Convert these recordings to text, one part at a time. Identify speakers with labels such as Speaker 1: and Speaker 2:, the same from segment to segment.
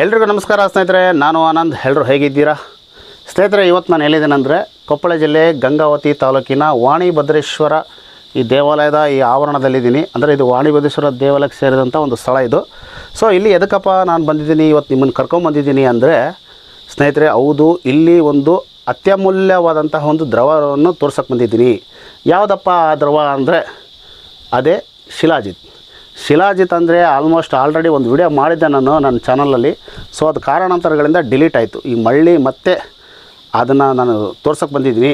Speaker 1: ಎಲ್ರಿಗೂ ನಮಸ್ಕಾರ ಸ್ನೇಹಿತರೆ, ನಾನು ಆನಂದ್. ಎಲ್ಲರೂ ಹೇಗಿದ್ದೀರಾ? ಸ್ನೇಹಿತರೆ, ಇವತ್ತು ನಾನು ಹೇಳಿದ್ದೇನೆಂದರೆ ಕೊಪ್ಪಳ ಜಿಲ್ಲೆ ಗಂಗಾವತಿ ತಾಲೂಕಿನ ವಾಣಿ ಭದ್ರೇಶ್ವರ ಈ ದೇವಾಲಯದ ಈ ಆವರಣದಲ್ಲಿದ್ದೀನಿ. ಅಂದರೆ ಇದು ವಾಣಿ ಭದ್ರೇಶ್ವರ ದೇವಾಲಯಕ್ಕೆ ಸೇರಿದಂಥ ಒಂದು ಸ್ಥಳ ಇದು. ಸೊ ಇಲ್ಲಿ ಎದಕ್ಕಪ್ಪ ನಾನು ಬಂದಿದ್ದೀನಿ, ಇವತ್ತು ನಿಮ್ಮನ್ನು ಕರ್ಕೊಂಬಂದಿದ್ದೀನಿ ಅಂದರೆ, ಸ್ನೇಹಿತರೆ, ಹೌದು, ಇಲ್ಲಿ ಒಂದು ಅತ್ಯಮೂಲ್ಯವಾದಂತಹ ಒಂದು ದ್ರವವನ್ನು ತೋರ್ಸಕ್ಕೆ ಬಂದಿದ್ದೀನಿ. ಯಾವುದಪ್ಪ ಆ ದ್ರವ ಅಂದರೆ, ಅದೇ ಶಿಲಾಜಿತ್. ಶಿಲಾಜಿತ್ ಅಂದರೆ ಆಲ್ಮೋಸ್ಟ್ ಆಲ್ರೆಡಿ ಒಂದು ವಿಡಿಯೋ ಮಾಡಿದ್ದೆ ನಾನು ನನ್ನ ಚಾನಲಲ್ಲಿ ಸೊ ಅದು ಕಾರಣಾಂತರಗಳಿಂದ ಡಿಲೀಟ್ ಆಯಿತು. ಈ ಮಳ್ಳಿ ಮತ್ತೆ ಅದನ್ನು ನಾನು ತೋರ್ಸೋಕ್ಕೆ ಬಂದಿದ್ದೀನಿ.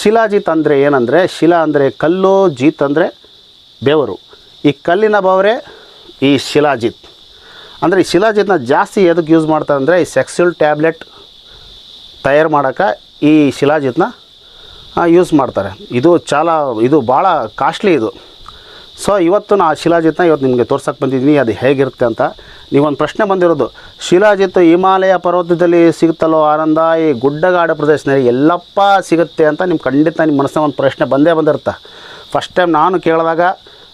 Speaker 1: ಶಿಲಾಜಿತ್ ಅಂದರೆ ಏನಂದರೆ, ಶಿಲಾ ಅಂದರೆ ಕಲ್ಲು, ಜೀತ್ ಅಂದರೆ ಬೆವರು. ಈ ಕಲ್ಲಿನ ಬವರೇ ಈ ಶಿಲಾಜಿತ್. ಅಂದರೆ ಈ ಶಿಲಾಜಿತ್ನ ಜಾಸ್ತಿ ಎದಕ್ಕೆ ಯೂಸ್ ಮಾಡ್ತಾರೆ ಅಂದರೆ ಈ ಸೆಕ್ಸುಲ್ ಟ್ಯಾಬ್ಲೆಟ್ ತಯಾರು ಮಾಡೋಕ್ಕೆ ಈ ಶಿಲಾಜಿತ್ನ ಯೂಸ್ ಮಾಡ್ತಾರೆ. ಇದು ಚಾಲ, ಇದು ಭಾಳ ಕಾಸ್ಟ್ಲಿ ಇದು. ಸೊ ಇವತ್ತು ನಾ ಶಿಲಾಜಿತ್ನ ಇವತ್ತು ನಿಮಗೆ ತೋರ್ಸಕ್ಕೆ ಬಂದಿದ್ದೀನಿ, ಅದು ಹೇಗಿರುತ್ತೆ ಅಂತ. ನೀವೊಂದು ಪ್ರಶ್ನೆ ಬಂದಿರೋದು, ಶಿಲಾಜಿತ್ ಹಿಮಾಲಯ ಪರ್ವತದಲ್ಲಿ ಸಿಗುತ್ತಲ್ಲೋ ಆನಂದ, ಈ ಗುಡ್ಡಗಾಡು ಪ್ರದೇಶದಲ್ಲಿ ಎಲ್ಲಪ್ಪ ಸಿಗುತ್ತೆ ಅಂತ ನಿಮ್ಮ ಖಂಡಿತ ನಿಮ್ಮ ಮನಸ್ಸಿನ ಒಂದು ಪ್ರಶ್ನೆ ಬಂದೇ ಬಂದಿರುತ್ತೆ. ಫಸ್ಟ್ ಟೈಮ್ ನಾನು ಕೇಳಿದಾಗ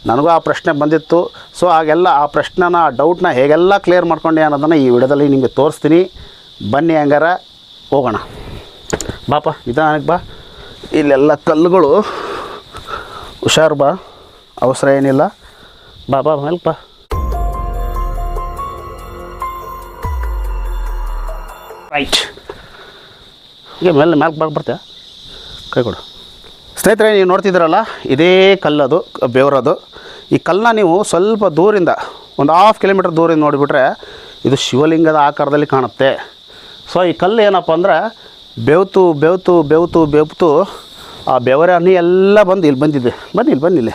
Speaker 1: ನನಗೂ ಆ ಪ್ರಶ್ನೆ ಬಂದಿತ್ತು. ಸೊ ಹಾಗೆಲ್ಲ ಆ ಪ್ರಶ್ನೆನ, ಆ ಡೌಟ್ನ ಹೇಗೆಲ್ಲ ಕ್ಲಿಯರ್ ಮಾಡ್ಕೊಂಡೆ ಅನ್ನೋದನ್ನು ಈ ವಿಡಿಯೋದಲ್ಲಿ ನಿಮಗೆ ತೋರಿಸ್ತೀನಿ. ಬನ್ನಿ ಹಂಗಾರ, ಹೋಗೋಣ. ಬಾಪ, ನಿಧಾನಕ್ಕೆ ಬಾ. ಇಲ್ಲೆಲ್ಲ ಕಲ್ಲುಗಳು, ಹುಷಾರು ಬಾ. ಅವಸರ ಏನಿಲ್ಲ. ಬಾ ಬಾ ರೈಟ್ ಈಗ ಮೇಲೆ ಮ್ಯಾಲ್ಕ್ ಬಾಗಿ ಬರ್ತೀಯ? ಕೈ ಕೊಡು. ಸ್ನೇಹಿತರೆ ನೀವು ನೋಡ್ತಿದ್ದೀರಲ್ಲ ಇದೇ ಕಲ್ಲದು ಬೆವರದು. ಈ ಕಲ್ಲನ್ನ ನೀವು ಸ್ವಲ್ಪ ದೂರಿಂದ ಒಂದು ಹಾಫ್ ಕಿಲೋಮೀಟ್ರ್ ದೂರಿಂದ ನೋಡಿಬಿಟ್ರೆ ಇದು ಶಿವಲಿಂಗದ ಆಕಾರದಲ್ಲಿ ಕಾಣುತ್ತೆ. ಸೊ ಈ ಕಲ್ಲು ಏನಪ್ಪ ಅಂದ್ರೆ ಬೆವ್ತು ಬೆವ್ತು ಬೆವ್ತು ಬೆವ್ತು ಆ ಬೆವರ ಹನಿ ಎಲ್ಲ ಬಂದು ಇಲ್ಲಿ ಬಂದಿದೆ. ಬನ್ನಿ ಇಲ್ಲಿ ಬನ್ನಿ ಇಲ್ಲಿ.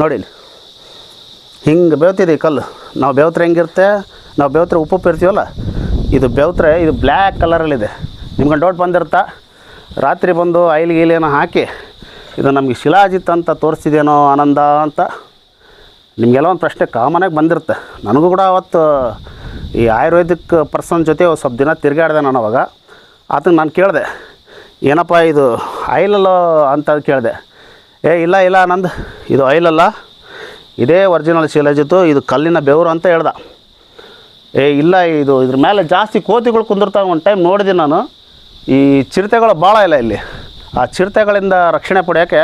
Speaker 1: ನೋಡಿ ಹಿಂಗೆ ಬೆವ್ತಿದೆ ಕಲ್ಲು. ನಾವು ಬೆವ್ತ್ರೆ ಹೆಂಗಿರುತ್ತೆ? ನಾವು ಬೆವ್ತ್ರೆ ಉಪ್ಪು ಇರ್ತೀವಲ್ಲ? ಇದು ಬೆವ್ತ್ರೆ, ಇದು ಬ್ಲ್ಯಾಕ್ ಕಲರಲ್ಲಿದೆ. ನಿಮ್ಗೆ ಡೌಟ್ ಬಂದಿರುತ್ತಾ? ರಾತ್ರಿ ಬಂದು ಐಲ್ ಗೀಲೇನೋ ಹಾಕಿ, ಇದು ನಮಗೆ ಶಿಲಾಜಿತ್ ಅಂತ ತೋರಿಸಿದೇನೋ ಆನಂದ ಅಂತ. ನಿಮಗೆಲ್ಲ ಒಂದು ಪ್ರಶ್ನೆ ಕಾಮನಾಗಿ ಬಂದಿರುತ್ತೆ. ನನಗೂ ಕೂಡ ಅವತ್ತು ಈ ಆಯುರ್ವೇದಿಕ್ ಪರ್ಸನ್ ಜೊತೆ ಸ್ವಲ್ಪ ದಿನ ತಿರುಗಾಡಿದೆ ನಾನು ಅವಾಗ. ಆತನ ನಾನು ಕೇಳಿದೆ, ಏನಪ್ಪ ಇದು ಆಯಿಲಲ್ಲ ಅಂತ ಕೇಳಿದೆ. ಏ, ಇಲ್ಲ ಇಲ್ಲ ನಂದು. ಇದು ಆಯಿಲ್ ಅಲ್ಲ ಇದೇ ಒರಿಜಿನಲ್ ಶಿಲಾಜಿತ್ತು. ಇದು ಕಲ್ಲಿನ ಬೆವರು ಅಂತ ಹೇಳ್ದ. ಏ, ಇಲ್ಲ, ಇದು ಇದ್ರ ಮೇಲೆ ಜಾಸ್ತಿ ಕೋತಿಗಳು ಕುಂದಿರ್ತಾವೆ ಒಂದು ಟೈಮ್ ನೋಡಿದೆ ನಾನು. ಈ ಚಿರತೆಗಳು ಭಾಳ ಇಲ್ಲ ಇಲ್ಲಿ. ಆ ಚಿರತೆಗಳಿಂದ ರಕ್ಷಣೆ ಪಡೆಯೋಕ್ಕೆ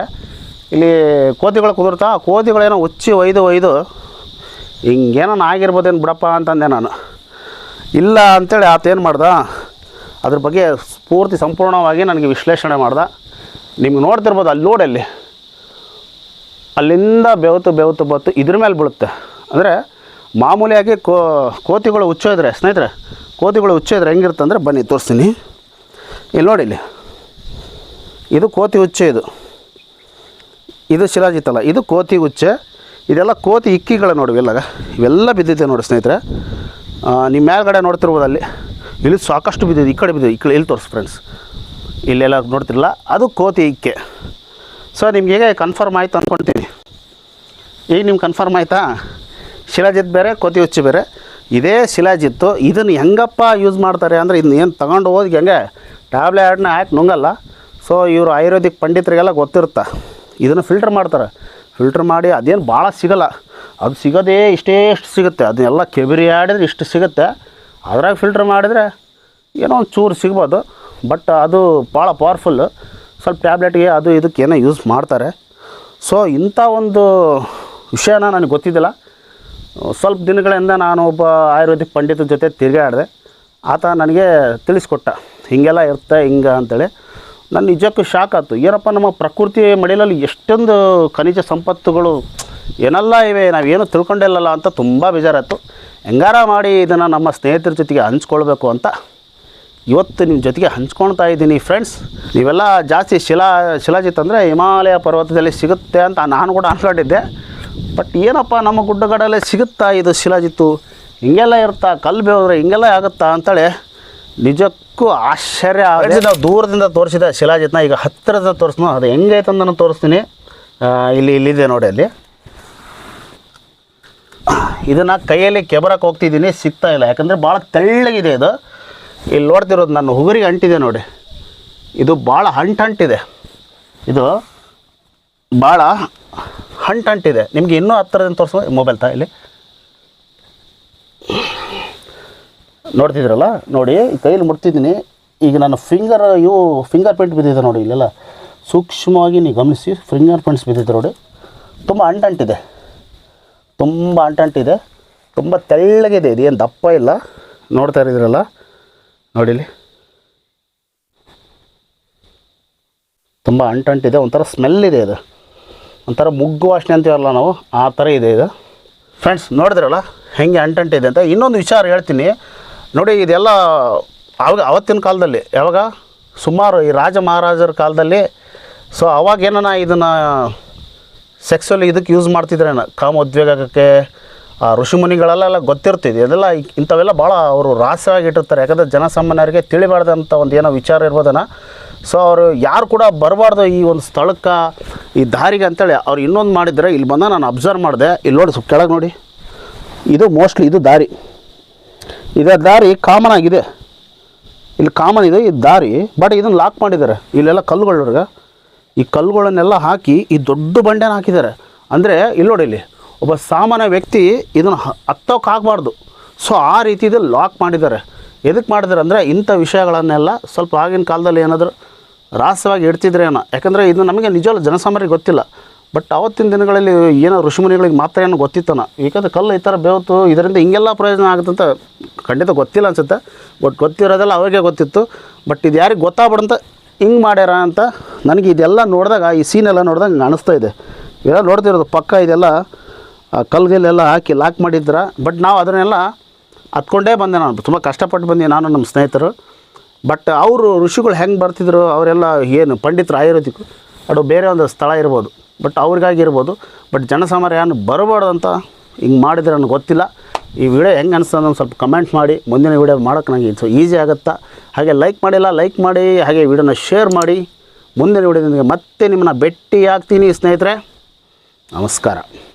Speaker 1: ಇಲ್ಲಿ ಕೋತಿಗಳು ಕುದುರ್ತಾವೆ. ಆ ಕೋತಿಗಳೇನೋ ಉಚ್ಚಿ ಒಯ್ದು ಒಯ್ದು ಹಿಂಗೇನೋ ಆಗಿರ್ಬೋದೇನು ಬಿಡಪ್ಪ ಅಂತಂದೆ ನಾನು. ಇಲ್ಲ ಅಂಥೇಳಿ ಆತೇನು ಮಾಡ್ದ? ಅದ್ರ ಬಗ್ಗೆ ಪೂರ್ತಿ ಸಂಪೂರ್ಣವಾಗಿ ನನಗೆ ವಿಶ್ಲೇಷಣೆ ಮಾಡ್ದೆ. ನಿಮ್ಗೆ ನೋಡ್ತಿರ್ಬೋದು ಅಲ್ಲಿ ನೋಡಲ್ಲಿ ಅಲ್ಲಿಂದ ಬೆವತು ಬೆವತು ಬತ್ತು ಇದ್ರ ಮೇಲೆ ಬೀಳುತ್ತೆ. ಅಂದರೆ ಮಾಮೂಲಿಯಾಗಿ ಕೋ, ಕೋತಿಗಳು ಹುಚ್ಚೋದ್ರೆ, ಸ್ನೇಹಿತರೆ, ಕೋತಿಗಳು ಹುಚ್ಚೋದ್ರೆ ಹೆಂಗಿರುತ್ತೆ ಅಂದರೆ ಬನ್ನಿ ತೋರಿಸ್ತೀನಿ. ಇಲ್ಲಿ ನೋಡಿ ಇಲ್ಲಿ. ಇದು ಕೋತಿ ಹುಚ್ಚೆ ಇದು. ಇದು ಶಿಲಾಜಿತ್ತಲ್ಲ ಇದು ಕೋತಿ ಹುಚ್ಚೆ. ಇದೆಲ್ಲ ಕೋತಿ ಇಕ್ಕಿಗಳ ನೋಡಿ ಇವೆಲ್ಲ. ಇವೆಲ್ಲ ಬಿದ್ದಿದೆ ನೋಡಿ ಸ್ನೇಹಿತರೆ. ನಿಮ್ಮ ಮೇಲ್ಗಡೆ ನೋಡ್ತಿರ್ಬೋದು ಅಲ್ಲಿ. ಇಲ್ಲಿ ಸಾಕಷ್ಟು ಬಿದ್ದಿದೆ, ಈ ಕಡೆ ಬಿದ್ದಿದೆ. ಈ ಕಡೆ ಇಲ್ಲಿ ತೋರಿಸಿ ಫ್ರೆಂಡ್ಸ್ ಇಲ್ಲೆಲ್ಲ ನೋಡ್ತಿರಲ್ಲ ಅದು ಕೋತಿ ಇಕ್ಕೆ. ಸೊ ನಿಮ್ಗೆ ಹೇಗೆ ಕನ್ಫರ್ಮ್ ಆಯಿತು ಅಂದ್ಕೊಳ್ತೀನಿ ಈಗ ನಿಮ್ಗೆ ಕನ್ಫರ್ಮ್ ಆಯಿತಾ? ಶಿಲಾಜಿತ್ ಬೇರೆ, ಕೋತಿ ಹುಚ್ಚು ಬೇರೆ. ಇದೇ ಶಿಲಾಜಿತ್ತು. ಇದನ್ನು ಹೆಂಗಪ್ಪ ಯೂಸ್ ಮಾಡ್ತಾರೆ ಅಂದರೆ ಇದನ್ನ ಏನು ತಗೊಂಡು ಹೋದ್ಗೆ ಹೆಂಗೆ? ಟ್ಯಾಬ್ಲೆಟ್ನ ಹಾಕಿ ನುಂಗಲ್ಲ. ಸೊ ಇವರು ಆಯುರ್ವೇದಿಕ್ ಪಂಡಿತರಿಗೆಲ್ಲ ಗೊತ್ತಿರುತ್ತೆ. ಇದನ್ನು ಫಿಲ್ಟ್ರ್ ಮಾಡ್ತಾರೆ. ಫಿಲ್ಟ್ರ್ ಮಾಡಿ ಅದೇನು ಭಾಳ ಸಿಗಲ್ಲ. ಅದು ಸಿಗೋದೇ ಇಷ್ಟೇ ಇಷ್ಟು ಸಿಗುತ್ತೆ. ಅದನ್ನೆಲ್ಲ ಕೆಬಿರಿ ಆಡಿದ್ರೆ ಇಷ್ಟು ಸಿಗುತ್ತೆ. ಅದ್ರಾಗ ಫಿಲ್ಟ್ರ್ ಮಾಡಿದರೆ ಏನೋ ಒಂದು ಚೂರು ಸಿಗ್ಬೋದು. ಬಟ್ ಅದು ಭಾಳ ಪವರ್ಫುಲ್ಲು ಸ್ವಲ್ಪ ಟ್ಯಾಬ್ಲೆಟ್ಗೆ ಅದು ಇದಕ್ಕೆ ಏನೋ ಯೂಸ್ ಮಾಡ್ತಾರೆ. ಸೊ ಇಂಥ ಒಂದು ವಿಷಯನ ನನಗೆ ಗೊತ್ತಿದ್ದಿಲ್ಲ. ಸ್ವಲ್ಪ ದಿನಗಳಿಂದ ನಾನು ಒಬ್ಬ ಆಯುರ್ವೇದಿಕ್ ಪಂಡಿತರ ಜೊತೆ ತಿರುಗಾಡಿದೆ ಆತ ನನಗೆ ತಿಳಿಸ್ಕೊಟ್ಟ, ಹೀಗೆಲ್ಲ ಇರುತ್ತೆ, ಹಿಂಗೆ ಅಂತೇಳಿ. ನನ್ನ ನಿಜಕ್ಕೂ ಶಾಕ್ ಆಯಿತು. ಏನಪ್ಪ, ನಮ್ಮ ಪ್ರಕೃತಿ ಮಡಿಲಲ್ಲಿ ಎಷ್ಟೊಂದು ಖನಿಜ ಸಂಪತ್ತುಗಳು ಏನೆಲ್ಲ ಇವೆ, ನಾವೇನು ತಿಳ್ಕೊಂಡಿಲ್ಲಲ್ಲ ಅಂತ ತುಂಬ ಬೇಜಾರಾಯಿತು. ಹೆಂಗಾರ ಮಾಡಿ ಇದನ್ನು ನಮ್ಮ ಸ್ನೇಹಿತರ ಜೊತೆಗೆ ಹಂಚ್ಕೊಳ್ಬೇಕು ಅಂತ ಇವತ್ತು ನಿಮ್ಮ ಜೊತೆಗೆ ಹಂಚ್ಕೊಳ್ತಾ ಇದ್ದೀನಿ ಫ್ರೆಂಡ್ಸ್ ನೀವೆಲ್ಲ ಜಾಸ್ತಿ ಶಿಲಾ, ಶಿಲಾಜಿತ್ ಅಂದರೆ ಹಿಮಾಲಯ ಪರ್ವತದಲ್ಲಿ ಸಿಗುತ್ತೆ ಅಂತ ನಾನು ಕೂಡ ಅನ್ಕೊಂಡಿದ್ದೆ. ಬಟ್ ಏನಪ್ಪ ನಮ್ಮ ಗುಡ್ಡಗಡಲೆ ಸಿಗುತ್ತಾ ಇದು ಶಿಲಾಜಿತ್ತು? ಹಿಂಗೆಲ್ಲ ಇರುತ್ತಾ ಕಲ್ಲು ಬೇವ್ರೆ ಹಿಂಗೆಲ್ಲ ಆಗುತ್ತಾ ಅಂತೇಳಿ ನಿಜಕ್ಕೂ ಆಶ್ಚರ್ಯ. ನಾವು ದೂರದಿಂದ ತೋರಿಸಿದ ಶಿಲಾಜಿತ್ನ, ಈಗ ಹತ್ತಿರದ ತೋರಿಸ್ನು, ಅದು ಹೆಂಗೈತೆ ನಾನು ತೋರಿಸ್ತೀನಿ. ಇಲ್ಲಿ ಇಲ್ಲಿದೆ ನೋಡಿ ಅಲ್ಲಿ. ಇದನ್ನು ಕೈಯಲ್ಲಿ ಕೆಬರಕ್ಕೆ ಹೋಗ್ತಿದ್ದೀನಿ, ಸಿಗ್ತಾ ಇಲ್ಲ. ಯಾಕಂದರೆ ಭಾಳ ತೆಳ್ಳಗಿದೆ ಇದು. ಇಲ್ಲಿ ನೋಡ್ತಿರೋದು ನನ್ನ ಹುಗುರಿಗೆ ಅಂಟಿದೆ ನೋಡಿ. ಇದು ಭಾಳ ಹಂಟ್ ಹಂಟಿದೆ ಇದು ಭಾಳ ಹಂಟ್ ಹಂಟಿದೆ ನಿಮಗೆ ಇನ್ನೂ ಹತ್ತಿರದಿಂದ ತೋರಿಸ? ಮೊಬೈಲ್ ತಾ ಇಲ್ಲಿ. ನೋಡ್ತಿದ್ರಲ್ಲ? ನೋಡಿ, ಈ ಕೈಯಲ್ಲಿ ಮುಟ್ತಿದ್ದೀನಿ. ಈಗ ನನ್ನ ಫಿಂಗರ್ ಇವು ಫಿಂಗರ್ ಪ್ರಿಂಟ್ ಬಿದ್ದಿದೆ ನೋಡಿ ಇಲ್ಲೆಲ್ಲ. ಸೂಕ್ಷ್ಮವಾಗಿ ನೀವು ಗಮನಿಸಿ ಫಿಂಗರ್ ಪ್ರಿಂಟ್ಸ್ ಬಿದ್ದಿದೆ ನೋಡಿ. ತುಂಬ ಅಂಟಂಟಿದೆ ತುಂಬ ಅಂಟಂಟಿದೆ ತುಂಬ ತೆಳ್ಳಗಿದೆ ಇದೇನು ದಪ್ಪ ಇಲ್ಲ. ನೋಡ್ತಾ ಇದ್ದೀರಲ್ಲ? ನೋಡಿಲಿ? ತುಂಬ ಅಂಟಂಟಿದೆ, ಒಂಥರ ಸ್ಮೆಲ್ ಇದೆ ಇದು. ಒಂಥರ ಮುಗ್ಗು ವಾಸನೆ ಅಂತೀವಲ್ಲ ನಾವು, ಆ ಥರ ಇದೆ ಇದು. ಫ್ರೆಂಡ್ಸ್ ನೋಡಿದ್ರಲ್ಲ? ಹೆಂಗೆ ಅಂಟಂಟಿದೆ ಅಂತ? ಇನ್ನೊಂದು ವಿಚಾರ ಹೇಳ್ತೀನಿ. ನೋಡಿ, ಇದೆಲ್ಲ ಆವಾಗ ಅವತ್ತಿನ ಕಾಲದಲ್ಲಿ, ಯಾವಾಗ? ಸುಮಾರು ಈ ರಾಜ ಮಹಾರಾಜರ ಕಾಲದಲ್ಲಿ. ಸೊ ಅವಾಗ ಏನನ ಇದನ್ನು ಸೆಕ್ಸುವಲಿ ಇದಕ್ಕೆ ಯೂಸ್ ಮಾಡ್ತಿದ್ರೇನ? ಕಾಮೋದ್ವೇಗಕ್ಕೆ ಆ ಋಷಿಮುನಿಗಳೆಲ್ಲ ಗೊತ್ತಿರ್ತಿದೆ. ಅದೆಲ್ಲ ಇ- ಇಂಥವೆಲ್ಲ ಭಾಳ ಅವರು ರಹಸ್ಯವಾಗಿ ಇಟ್ಟಿರ್ತಾರೆ ಯಾಕಂದರೆ ಜನಸಾಮಾನ್ಯರಿಗೆ ತಿಳಿಬಾರ್ದಂಥ ಒಂದು ಏನೋ ವಿಚಾರ ಇರ್ಬೋದನ? ಸೊ ಅವರು ಯಾರು ಕೂಡ ಬರಬಾರ್ದು ಈ ಒಂದು ಸ್ಥಳಕ್ಕೆ, ಈ ದಾರಿಗೆ ಅಂತೇಳಿ ಅವ್ರು ಇನ್ನೊಂದು ಮಾಡಿದರೆ ಇಲ್ಲಿ ಬಂದ ನಾನು ಅಬ್ಸರ್ವ್ ಮಾಡಿದೆ. ಇಲ್ಲಿ ನೋಡಿ ಸ್ವಲ್ಪ ಕೆಳಗೆ ನೋಡಿ. ಇದು ಮೋಸ್ಟ್ಲಿ ಇದು ದಾರಿ. ಇದೇ ದಾರಿ ಕಾಮನ್ ಆಗಿದೆ. ಇಲ್ಲಿ ಕಾಮನ್ ಇದೆ, ಈ ದಾರಿ. ಬಟ್ ಇದನ್ನು ಲಾಕ್ ಮಾಡಿದ್ದಾರೆ. ಇಲ್ಲೆಲ್ಲ ಕಲ್ಲುಗಳವ್ರಿಗೆ ಈ ಕಲ್ಲುಗಳನ್ನೆಲ್ಲ ಹಾಕಿ ಈ ದೊಡ್ಡ ಬಂಡೆನ ಹಾಕಿದ್ದಾರೆ. ಅಂದರೆ, ಇಲ್ಲಿ ನೋಡಿ ಇಲ್ಲಿ. ಒಬ್ಬ ಸಾಮಾನ್ಯ ವ್ಯಕ್ತಿ ಇದನ್ನು ಹತ್ತೋಕೆ ಆಗಬಾರ್ದು ಸೊ ಆ ರೀತಿದು ಲಾಕ್ ಮಾಡಿದ್ದಾರೆ. ಎದಕ್ಕೆ ಮಾಡಿದ್ದಾರೆ ಅಂದರೆ ಇಂಥ ವಿಷಯಗಳನ್ನೆಲ್ಲ ಸ್ವಲ್ಪ ಆಗಿನ ಕಾಲದಲ್ಲಿ ಏನಾದರೂ ರಹಸ್ಯವಾಗಿ ಇಡ್ತಿದ್ರೆ ಏನೋ. ಯಾಕಂದರೆ ಇದು ನಮಗೆ ನಿಜವಲ್ಲ ಜನಸಾಮಾನ್ಯರಿಗೆ ಗೊತ್ತಿಲ್ಲ. ಬಟ್ ಅವತ್ತಿನ ದಿನಗಳಲ್ಲಿ ಏನೋ ಋಷಿಮುನಿಗಳಿಗೆ ಮಾತ್ರ ಏನೋ ಗೊತ್ತಿತ್ತನ. ಏಕೆಂದರೆ ಕಲ್ಲು ಈ ಥರ ಬೇವತ್ತು, ಇದರಿಂದ ಹಿಂಗೆಲ್ಲ ಪ್ರಯೋಜನ ಆಗುತ್ತಂತ ಖಂಡಿತ ಗೊತ್ತಿಲ್ಲ ಅನ್ಸುತ್ತೆ. ಬಟ್ ಗೊತ್ತಿರೋದೆಲ್ಲ ಅವ್ರಿಗೆ ಗೊತ್ತಿತ್ತು. ಬಟ್ ಇದು ಯಾರಿಗೆ ಗೊತ್ತಾಗ್ಬಿಡಂತ ಹಿಂಗೆ ಮಾಡ್ಯಾರ ಅಂತ ನನಗೆ ಇದೆಲ್ಲ ನೋಡಿದಾಗ, ಈ ಸೀನೆಲ್ಲ ನೋಡಿದಾಗ ಅನಿಸ್ತಾ ಇದೆ. ಇವೆಲ್ಲ ನೋಡ್ತಿರೋದು ಪಕ್ಕ ಇದೆಲ್ಲ ಆ ಕಲ್ಗಲ್ಲೆಲ್ಲ ಹಾಕಿ ಲಾಕ್ ಮಾಡಿದ್ರ ಬಟ್ ನಾವು ಅದನ್ನೆಲ್ಲ ಹತ್ಕೊಂಡೇ ಬಂದೆ ನಾನು. ತುಂಬ ಕಷ್ಟಪಟ್ಟು ಬಂದೆ ನಾನು ನಮ್ಮ ಸ್ನೇಹಿತರು. ಬಟ್ ಅವರು ಋಷಿಗಳು ಹೆಂಗೆ ಬರ್ತಿದ್ರು, ಅವರೆಲ್ಲ ಏನು ಪಂಡಿತರು ಆಯುರ್ವೇದಿಕ್, ಅದು ಬೇರೆ ಒಂದು ಸ್ಥಳ ಇರ್ಬೋದು. ಬಟ್ ಅವ್ರಿಗಾಗಿ ಇರ್ಬೋದು. ಬಟ್ ಜನಸಾಮಾನ್ಯ ಏನು ಬರಬಾರ್ದು ಅಂತ ಹಿಂಗೆ ಮಾಡಿದ್ರೆ ನನಗೆ ಗೊತ್ತಿಲ್ಲ. ಈ ವಿಡಿಯೋ ಹೆಂಗೆ ಅನಿಸ್ತದೆ ಒಂದು ಸ್ವಲ್ಪ ಕಮೆಂಟ್ ಮಾಡಿ. ಮುಂದಿನ ವಿಡಿಯೋ ಮಾಡೋಕ್ಕೆ ನನಗೆ ಸೊ ಈಸಿ ಆಗುತ್ತಾ. ಹಾಗೆ ಲೈಕ್ ಮಾಡಿಲ್ಲ ಲೈಕ್ ಮಾಡಿ, ಹಾಗೆ ವಿಡಿಯೋನ ಶೇರ್ ಮಾಡಿ. ಮುಂದಿನ ವಿಡಿಯೋದೊಂದಿಗೆ ಮತ್ತೆ ನಿಮ್ಮನ್ನ ಭೇಟಿ ಆಗ್ತೀನಿ ಸ್ನೇಹಿತರೆ. ನಮಸ್ಕಾರ.